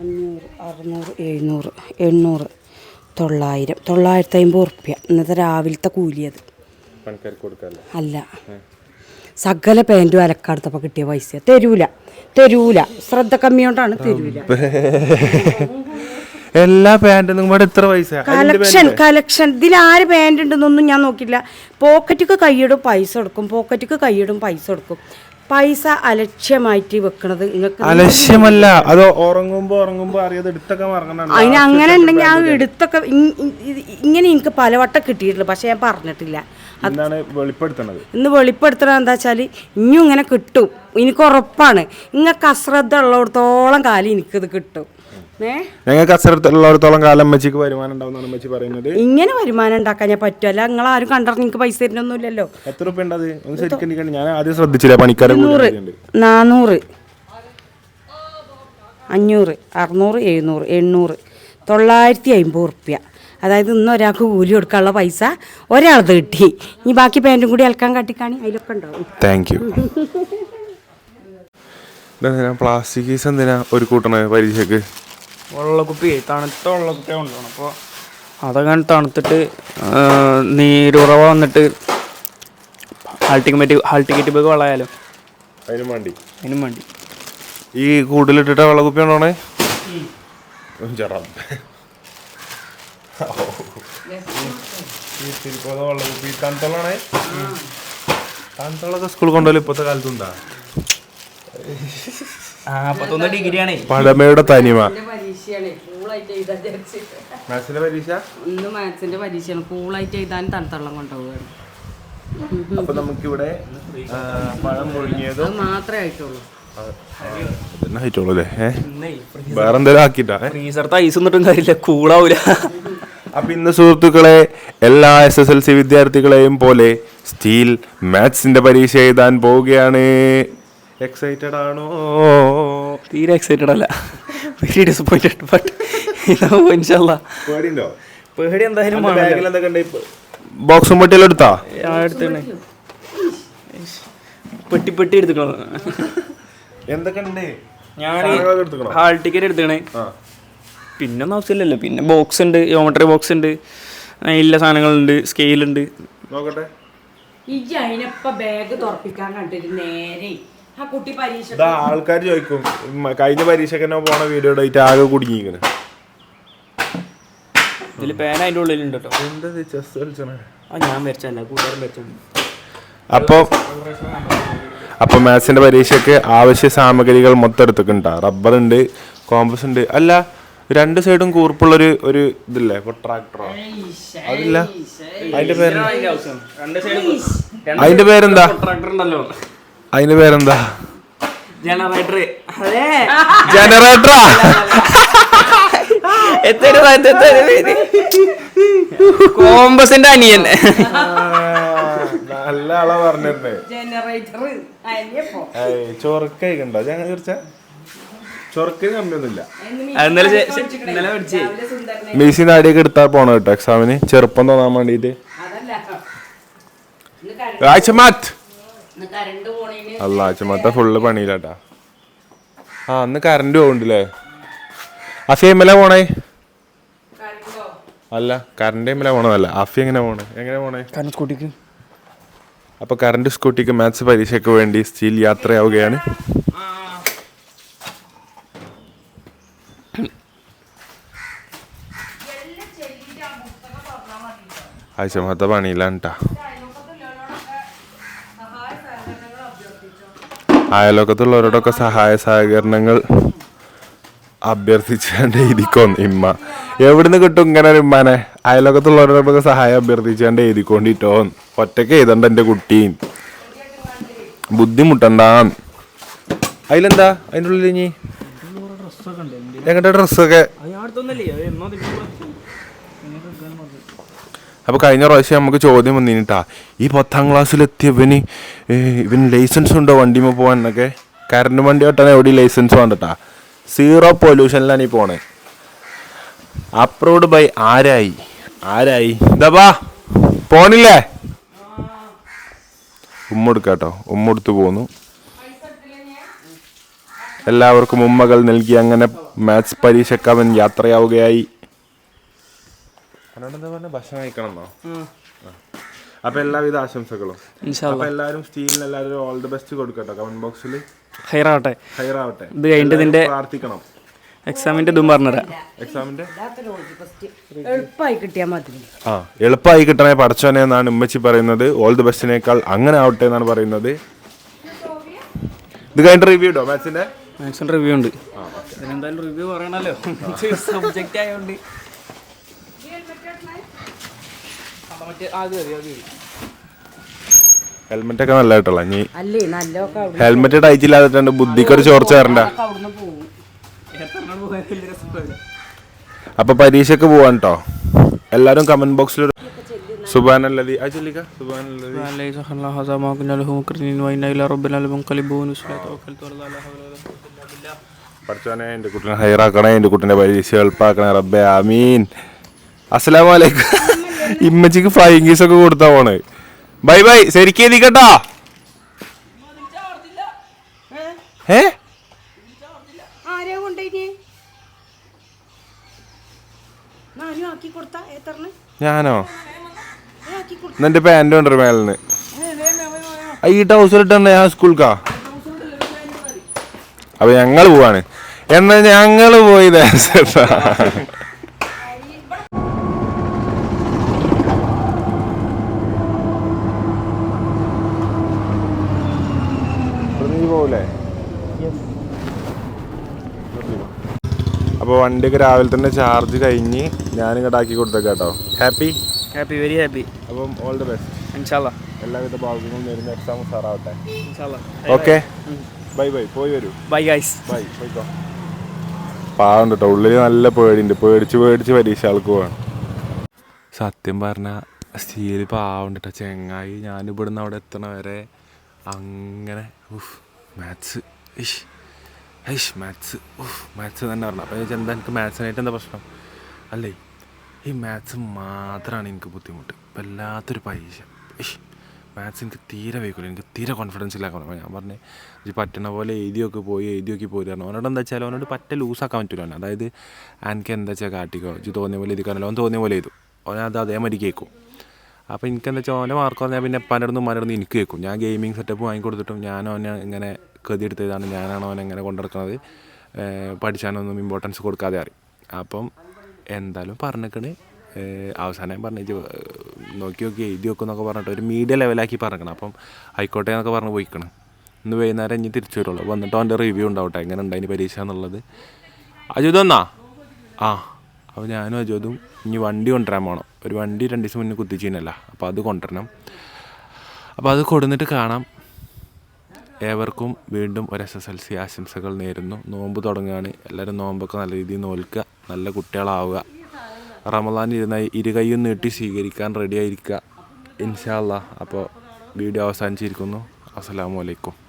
അഞ്ഞൂറ് അറുന്നൂറ് എഴുന്നൂറ് എണ്ണൂറ് തൊള്ളായിരം തൊള്ളായിരത്തി അമ്പത് ഉറുപ്പ്യ. ഇന്നത്തെ രാവിലത്തെ കൂലിയത്. അല്ല. സകല പാന്റും അലക്കാടുത്തപ്പോൾ കിട്ടിയ പൈസ തരൂല. തരൂല. ശ്രദ്ധ കമ്മിയോണ്ടാണ് തരൂല. എല്ലാ പാന്റും കൂടെ എത്ര പൈസ കളക്ഷൻ കളക്ഷൻ ഇതിൽ ആര് പാന്റ് ഉണ്ടെന്നൊന്നും ഞാൻ നോക്കില്ല പോക്കറ്റിക്ക് കൈയിടും പൈസ കൊടുക്കും. പോക്കറ്റിക്ക് കൈയിടും പൈസ കൊടുക്കും. പൈസ അലക്ഷ്യമായിട്ട് വെക്കണത് നിങ്ങൾക്ക് അലക്ഷ്യമല്ല അത് ഉറങ്ങുമ്പോ ഉറങ്ങുമ്പോ അറിയാതെ എടുത്തൊക്കെ മറങ്ങണം അതിന് അങ്ങനെ ഉണ്ടെങ്കിൽ ആ എടുത്തൊക്കെ ഇങ്ങനെ എനിക്ക് പലവട്ടം കിട്ടിയിട്ടില്ല പക്ഷെ ഞാൻ പറഞ്ഞിട്ടില്ല. എന്താണ് വെളിപ്പെടുത്തണത്. ഇന്ന് വെളിപ്പെടുത്തണത് എന്താ വെച്ചാൽ ഇനിയും ഇങ്ങനെ കിട്ടും. എനിക്ക് ഉറപ്പാണ്. നിങ്ങൾക്ക് അശ്രദ്ധ ഉള്ളിടത്തോളം കാലം എനിക്കിത് കിട്ടും. ഞങ്ങൾക്ക് അസരത്തുള്ളിടത്തോളം കാലം അമ്മച്ചിക്ക് വരുമാനം ഉണ്ടാവുന്നതാണ് അമ്മച്ചി പറയുന്നത്. ഇങ്ങനെ വരുമാനം ഉണ്ടാക്കാൻ ഞാൻ പറ്റുമല്ല നിങ്ങൾ ആരും കണ്ടറിഞ്ഞ് നിങ്ങൾക്ക് പൈസ തരുന്നൊന്നുമില്ലല്ലോ. എത്ര രൂപ ഉണ്ട് അത്? ഒന്ന് ശരിക്കും ഞാൻ ആദ്യം ശ്രദ്ധിച്ചില്ല പണിക്കാരെ നൂറ്. നാനൂറ് അഞ്ഞൂറ് അറുന്നൂറ് എഴുന്നൂറ് എണ്ണൂറ് തൊള്ളായിരത്തി അമ്പത് റുപ്യ അതായത് ഇന്ന് ഒരാൾക്ക് കൂലി കൊടുക്കാനുള്ള പൈസ ഒരാളത് കിട്ടി. ഇനി ബാക്കി പാന്റും കൂടി അൽക്കാൻ കട്ടിക്കാണി. അതിലൊക്കെ ഉണ്ടാവും താങ്ക് യു പ്ലാസ്റ്റിക് ഈസ് എന്തിനാ? ഒരു കൂട്ടണ പരീക്ഷക്ക് വെള്ളക്കുപ്പി തണുത്ത വെള്ളക്കുപ്പി കൊണ്ടുപോകണം അപ്പോൾ അതങ്ങനെ തണുത്തിട്ട് നീരുറവ വന്നിട്ട് ഹാൾ ടിക്കറ്റ് ഹാൾ ടിക്കറ്റ് പോയി വളയാലോ അതിനും വേണ്ടി. അതിനും വേണ്ടി. ഈ കൂടുതലിട്ടിട്ട വെള്ളക്കുപ്പി കുപ്പി വെള്ളക്കുപ്പി കൊണ്ടുപോലും ഇപ്പോഴത്തെ കാലത്തുണ്ടാ പത്തൊന്ന് ഡിഗ്രിയാണേ. പഴമയുടെ തനിമ. പരീക്ഷയാണ്. കൂളായിട്ട് എഴുതാൻ മാത്സിന്റെ പരീക്ഷ? ഇന്ന് മാത്സിന്റെ പരീക്ഷയാണ്. കൂളായിട്ട് എഴുതാൻ തണുത്തള്ളം കൊണ്ടുപോവുകയാണ്. അപ്പൊ നമുക്കിവിടെ പഴം പുഴുങ്ങിയതും അത് മാത്രമേ ആയിട്ടുള്ളൂ. ആയിട്ടുള്ളൂ അല്ലേ? ഏഹ് വേറെ എന്തെങ്കിലും ആക്കിട്ടാ ഏ? ഫ്രീസറത്തെ ഐസ് ഒന്നിട്ടും കാര്യമില്ല. കൂളാവൂല. അപ്പൊ ഇന്ന് സുഹൃത്തുക്കളെ എല്ലാ എസ് എസ് എൽ സി വിദ്യാർത്ഥികളെയും പോലെ സ്റ്റീൽ മാത്സിന്റെ പരീക്ഷ എഴുതാൻ പോവുകയാണ്. എക്സൈറ്റഡ് ആണോ? തീരെ എക്സൈറ്റഡ് അല്ല. വെരി ഡിസപ്പോയിന്റഡ് ബട്ട് ഇൻഷല്ല പേടിണ്ടോ പേടി എന്തായാലും ബോക്സും പെട്ടിയെല്ലാം എടുത്താ? എടുത്തേ പെട്ടി പെട്ടി എടുത്തുക്കണോ? എന്തൊക്കെ ഉണ്ട് ഞാൻ? ഹാൾ ടിക്കറ്റ് എടുത്തണേ പിന്നൊന്നും പിന്നെ ആവശ്യമില്ലല്ലോ. പിന്നെ ബോക്സ് ഉണ്ട് ജോമെട്രി ബോക്സ് ഉണ്ട് എല്ലാ സാധനങ്ങളുണ്ട് സ്കെയിലുണ്ട് നോക്കട്ടെ. ഈ അതിനപ്പ ബാഗ് തുറപ്പിക്കാൻ കണ്ടിട്ട് നേരെ ആ കുട്ടി പരീക്ഷ ഇതാ ആൾക്കാർ ചോദിക്കും ഉം, കഴിഞ്ഞ പരീക്ഷയ്ക്ക് തന്നെ പോണ വീഡിയോ ഡേറ്റ് ആകെ കുടുങ്ങിയിരിക്കണ് ഇതിൽ പേന അതിന്റെ ഉള്ളിലുണ്ട് കേട്ടോ എന്താ ചെസ് കളിച്ചണേ? ആ ഞാൻ വരച്ചല്ല കൂട്ടുകാരൻ വരച്ചാണ് അപ്പൊ അപ്പൊ മാത്സിന്റെ പരീക്ഷയ്ക്ക് ആവശ്യ സാമഗ്രികൾ മൊത്തം എടുത്തിട്ടുണ്ടാ? റബ്ബർ ഉണ്ട് കോമ്പസ് ഉണ്ട്. അല്ല രണ്ട് സൈഡും കൂർപ്പുള്ളൊരു ഒരു ഇതില്ലേ? ട്രാക്ടറോ അതില്ല. അതിന്റെ പേര് രണ്ട് സൈഡ് അതിന്റെ പേരെന്താ? ട്രാക്ടർ ഉണ്ടല്ലോ. അതിന്റെ പേരെന്താ? ജനറേറ്റർ അതെ. ജനറേറ്ററാ കോമ്പസിന്റെ അനിയൻ. നല്ല ആളാ പറഞ്ഞിരുന്നേ. ജനറേറ്റർ അനിയപ്പോ ചൊറക്കണ്ടോ ഞാൻ തീർച്ച ചൊറക്കിന് കമ്മിയൊന്നുമില്ല. മീസി നാടിയൊക്കെ എടുത്താൽ പോണം കേട്ടോ എക്സാമിന് ചെറുപ്പം തോന്നാൻ വേണ്ടിട്ട്. അതല്ല. അല്ല ചുമത്ത ഫുള്ള് പണിയിലാട്ടാ. ആ അന്ന് കറണ്ട് പോകുന്നുണ്ടല്ലേ അഫി എമ്മല പോണേ? അല്ല കറണ്ട് എമ്മല പോണതല്ല. അഫി എങ്ങനെ പോണേ? എങ്ങനെ പോണേ? സ്കൂട്ടിക്ക് അപ്പൊ കറണ്ട് സ്കൂട്ടിക്ക് മാത്സ് പരീക്ഷയ്ക്ക് വേണ്ടി സ്റ്റീൽ യാത്രയാവുകയാണ്. ആഴ്ചമാത്ത പണിയിലാണ് ട്ടാ അയലോക്കത്തുള്ളവരോടൊക്കെ സഹായ സഹകരണങ്ങൾ അഭ്യർത്ഥിച്ചാണ്ട് എഴുതിക്കോന്ന് ഇമ്മ. എവിടുന്ന് കിട്ടും ഇങ്ങനെ ഒരു ഇമ്മാനെ അയലോക്കത്തുള്ളവരോടൊക്കെ സഹായം അഭ്യർത്ഥിച്ചാണ്ട് എഴുതിക്കൊണ്ടിട്ടോ ഒറ്റയ്ക്ക് എഴുതണ്ട എന്റെ കുട്ടീൻ ബുദ്ധിമുട്ടണ്ടാന്ന് അതിലെന്താ? അതിന്റെ ഉള്ളിൽ ഇനി ഞങ്ങളുടെ ഡ്രസ്സൊക്കെ അപ്പൊ കഴിഞ്ഞ പ്രാവശ്യം നമുക്ക് ചോദ്യം വന്നിട്ടാ ഈ പത്താം ക്ലാസ്സിലെത്തിയവന് ഇവന് ലൈസൻസ് ഉണ്ടോ വണ്ടിമേ പോകാൻ എന്നൊക്കെ. കറണ്ട് വണ്ടി ഓട്ടാൻ എവിടെ ലൈസൻസ് വേണ്ടട്ടാ. സീറോ പൊല്യൂഷനിലാണ് ഈ പോണേ. അപ്രൂവ്ഡ് ബൈ ആരായി? ആരായി? ഇതാ പോണില്ലേ? ഉമ്മ എടുക്കാട്ടോ. ഉമ്മ എടുത്ത് പോന്നു. എല്ലാവർക്കും ഉമ്മകൾ നൽകി അങ്ങനെ മാത്സ് പരീക്ഷയ്ക്ക് അവൻ യാത്രയാവുകയായി ഭക്ഷണം കഴിക്കണമെന്നോ? അപ്പൊ എല്ലാവിധ ആശംസകളും. അപ്പൊ എല്ലാവരും സ്റ്റീലിന് എല്ലാവരും ഓൾ ദി ബെസ്റ്റ് കൊടുക്കട്ടെ കമന്റ് ബോക്സിൽ ഹൈറാവട്ടെ. ഹയറാവട്ടെ ഇത് കഴിഞ്ഞിട്ട് ഇതിന്റെ പ്രാർത്ഥിക്കണം. എക്സാമിന്റെ ഇതും പറഞ്ഞുതരാം. എക്സാമിന്റെ എളുപ്പമായി കിട്ടിയാൽ മതി. ആ എളുപ്പമായി കിട്ടണേ പഠിച്ചോനെ എന്നാണ് ഉമ്മച്ചി പറയുന്നത്. ഓൾ ദി ബെസ്റ്റിനേക്കാൾ അങ്ങനെ ആവട്ടെ എന്നാണ് പറയുന്നത്. ഇത് കഴിഞ്ഞിട്ട് റിവ്യൂ ഉണ്ടോ മാത്സിന്റെ മാത്സിന്റെ റിവ്യൂ ഉണ്ട്. എന്തായാലും റിവ്യൂ പറയണല്ലോ. സബ്ജക്റ്റ് ആയതുകൊണ്ട് ഹെൽമെറ്റ് ഒക്കെ നല്ല കേട്ടോളാം നീ അല്ലേ നല്ലൊക്കെ അവിടെ ഹെൽമെറ്റ് ടൈറ്റില്ലാതിട്ടുണ്ട് ബുദ്ധിക്കൊരു ചോർച്ച വരണ്ട അവിടുന്ന് പോകും അപ്പൊ പരീക്ഷക്ക് പോവാൻ കേട്ടോ എല്ലാരും കമന്റ് ബോക്സിൽ സുബാനല്ലതി ആ ചൊല്ലിക്ക സുബാനല്ലതി ليس الله هذا ما كنا له مكرنين وإنا إلى ربنا لمنقلبون وسلا توكلت ولا لا حول ولا قوة إلا بالله പഠിച്ചോനെ എൻ്റെ കുട്ടിനെ ഹൈറാക്കണേ എൻ്റെ കുട്ടിനെ പരീക്ഷ എളുപ്പാക്കണേ റബ്ബേ ആമീൻ അസ്സലാമു അലൈക്കും ഇമ്മച്ചിക്ക് ഫ്ലൈങ് കീസ് ഒക്കെ കൊടുത്താ പോണ്. ബൈ ബൈ ശരിക്കും എഴുതിക്കട്ടോ. ഏ? ഞാനോ? എന്നെ പാന്റ് ഉണ്ട് മേലിന് ഈ ടൗസർ ഞാൻ സ്കൂൾക്കാ? അപ്പൊ ഞങ്ങൾ പോവാണ്. എന്നാ ഞങ്ങൾ പോയി ദേശത്താ പോകൂലേ അപ്പോൾ വണ്ടിയൊക്കെ രാവിലെ തന്നെ ചാർജ് കഴിഞ്ഞ് ഞാൻ ഇങ്ങോട്ട് ആക്കി കൊടുത്തേക്ക് കേട്ടോ. ഹാപ്പി ഹാപ്പി വെരി ഹാപ്പി അപ്പം ഓൾ ദി ബെസ്റ്റ് ഇൻഷാല്ല എല്ലാവിധ ഭാഗങ്ങളും വരുന്ന എക്സാം സാറാവട്ടെ ഓക്കെ ബൈ ബൈ പോയി വരൂ. ബൈ ഗൈസ് ബൈ പോയിക്കോ. പാവം കേട്ടോ ഉള്ളിൽ നല്ല പേടിയുണ്ട് പേടിച്ച് പേടിച്ച് പരീക്ഷ ആൾക്ക് പോവാണ്. സത്യം പറഞ്ഞാൽ സ്റ്റീൽ പാവം കേട്ടോ ചെങ്ങായി ഞാനിവിടുന്ന് അവിടെ എത്തണ വരെ അങ്ങനെ മാത്സ് ഇഷ്. ഐഷ് മാത്സ് ഓഹ് മാത്സ് തന്നെ പറഞ്ഞു. അപ്പോൾ ചോദിച്ചാൽ എന്താ എനിക്ക് മാത്സിനായിട്ട് എന്താ പ്രശ്നം? അല്ലേ ഈ മാത്സ് മാത്രമാണ് എനിക്ക് ബുദ്ധിമുട്ട്. വല്ലാത്തൊരു പരീക്ഷ. ഐഷ് മാത്സ് എനിക്ക് തീരെ വയ്ക്കില്ല എനിക്ക് തീരെ കോൺഫിഡൻസ് ഇല്ലാക്കണം ഞാൻ പറഞ്ഞു ഇത് പറ്റണ പോലെ എഴുതിയൊക്കെ പോയി എഴുതിയൊക്കെ പോയി തരണം അവനോട് എന്താ വെച്ചാൽ അവനോട് പറ്റ ലൂസാക്കാൻ പറ്റില്ല അവനെ. അതായത് എനിക്ക് എന്താ വെച്ചാൽ കാട്ടിക്കോ? ഇത് തോന്നിയ പോലെ എഴുതിക്കാനല്ലോ അവൻ തോന്നിയ പോലെ എഴുതും. അവനത് അതേമാതിരി കേൾക്കും. അപ്പോൾ എനിക്ക് എന്താ വെച്ചാൽ അവനെ മാർക്ക് പറഞ്ഞാൽ പിന്നെ പലർന്നും മലർന്നും എനിക്ക് കേൾക്കും. ഞാൻ ഗെയിമിംഗ് സെറ്റപ്പ് വാങ്ങിക്കൊടുത്തിട്ടും ഞാൻ അവനെ ഇങ്ങനെ കതിയെടുത്തതാണ് ഞാനാണ് അവനെ എങ്ങനെ കൊണ്ടുനടക്കുന്നത് പഠിച്ചാനൊന്നും ഇമ്പോർട്ടൻസ് കൊടുക്കാതെ അറി അപ്പം എന്തായാലും പറഞ്ഞേക്കണ്. അവസാനം പറഞ്ഞു നോക്കി നോക്കി എഴുതി വെക്കും എന്നൊക്കെ പറഞ്ഞിട്ട് ഒരു മീഡിയ ലെവലാക്കി പറഞ്ഞേക്കണം. അപ്പം ആയിക്കോട്ടെ എന്നൊക്കെ പറഞ്ഞ് പോയിക്കണം. ഇന്ന് വൈകുന്നേരം ഇനി തിരിച്ചു വരുള്ളൂ. വന്നിട്ട് അവന്റെ റിവ്യൂ ഉണ്ടാവട്ടെ. എങ്ങനെ ഉണ്ടായിന് പരീക്ഷ എന്നുള്ളത്. അജുത് എന്നാ ആ അപ്പോൾ ഞാനും അജോതും ഇനി വണ്ടി കൊണ്ടുവരാൻ പോകണം ഒരു വണ്ടി രണ്ട് ദിവസം മുന്നേ കുത്തിച്ചീനല്ല അപ്പോൾ അത് കൊണ്ടുവരണം. അപ്പോൾ അത് കൊടുന്നിട്ട് കാണാം. ഏവർക്കും വീണ്ടും ഒരു എസ് എസ് എൽ സി ആശംസകൾ നേരുന്നു. നോമ്പ് തുടങ്ങുകയാണ്. എല്ലാവരും നോമ്പൊക്കെ നല്ല രീതിയിൽ നോൽക്കുക നല്ല കുട്ടികളാവുക. റമദാൻ ഇരുന്ന ഇരുകൈയും നീട്ടി സ്വീകരിക്കാൻ റെഡി ആയിരിക്കുക. ഇൻഷാല്ല അപ്പോൾ വീഡിയോ അവസാനിച്ചിരിക്കുന്നു. അസ്സലാമു അലൈക്കും.